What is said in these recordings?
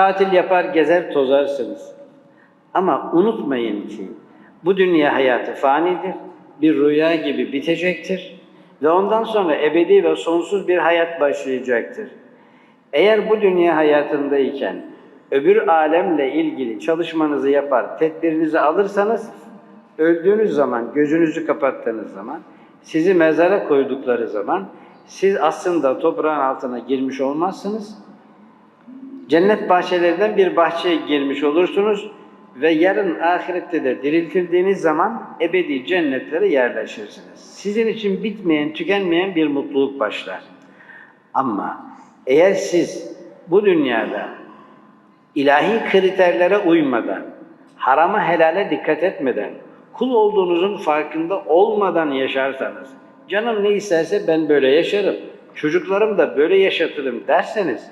Tatil yapar, gezer, tozarsınız. Ama unutmayın ki bu dünya hayatı fanidir, bir rüya gibi bitecektir ve ondan sonra ebedi ve sonsuz bir hayat başlayacaktır. Eğer bu dünya hayatındayken öbür alemle ilgili çalışmanızı yapar, tedbirinizi alırsanız öldüğünüz zaman, gözünüzü kapattığınız zaman, sizi mezara koydukları zaman siz aslında toprağın altına girmiş olmazsınız. Cennet bahçelerinden bir bahçeye girmiş olursunuz ve yarın ahirette de diriltildiğiniz zaman ebedi cennetlere yerleşirsiniz. Sizin için bitmeyen, tükenmeyen bir mutluluk başlar. Ama eğer siz bu dünyada ilahi kriterlere uymadan, harama helale dikkat etmeden, kul olduğunuzun farkında olmadan yaşarsanız, canım ne isterse ben böyle yaşarım, çocuklarım da böyle yaşatırım derseniz,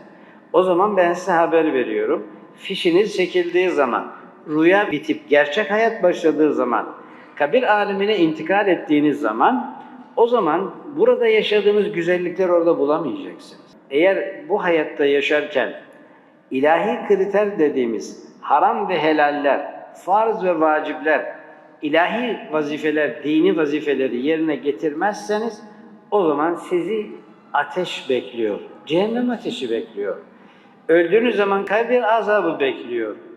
o zaman ben size haber veriyorum. Fişiniz çekildiği zaman, rüya bitip gerçek hayat başladığı zaman, kabir alemine intikal ettiğiniz zaman, o zaman burada yaşadığınız güzellikleri orada bulamayacaksınız. Eğer bu hayatta yaşarken ilahi kriter dediğimiz haram ve helaller, farz ve vacipler, ilahi vazifeler, dini vazifeleri yerine getirmezseniz o zaman sizi ateş bekliyor. Cehennem ateşi bekliyor. Öldüğünüz zaman kabir azabı bekliyor.